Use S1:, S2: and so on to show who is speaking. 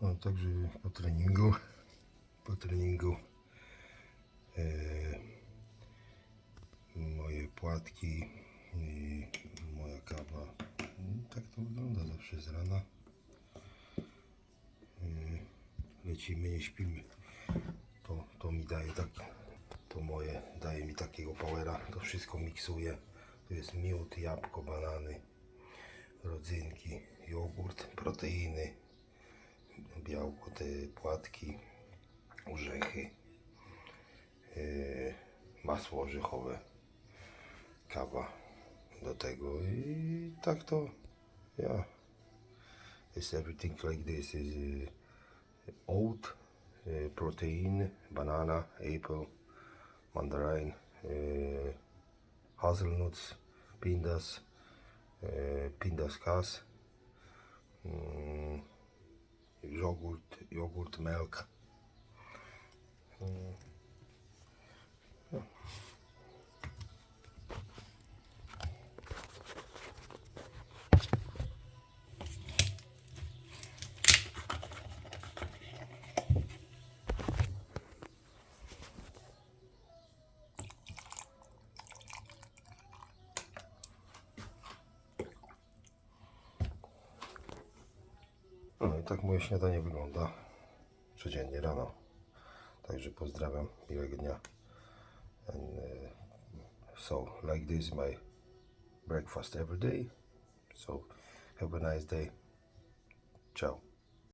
S1: No, także po treningu, po treningu e, moje płatki i moja kawa. Tak to wygląda zawsze z rana. E, lecimy, nie śpimy. To, to mi daje tak, to moje daje mi takiego powera. To wszystko miksuję. Tu jest miód, jabłko, banany, rodzynki, jogurt, proteiny, te płatki, orzechy, yy, masło orzechowe, kawa do tego i tak to ja it's everything like this is uh, oat uh, protein banana apple mandarin uh, hazelnuts pindas uh, pindas kas mm, jogurt, jogurt, milk. No i tak moje śniadanie wygląda codziennie rano. Także pozdrawiam, miłego dnia. And, uh, so, like this is my breakfast every day. So, have a nice day. Ciao.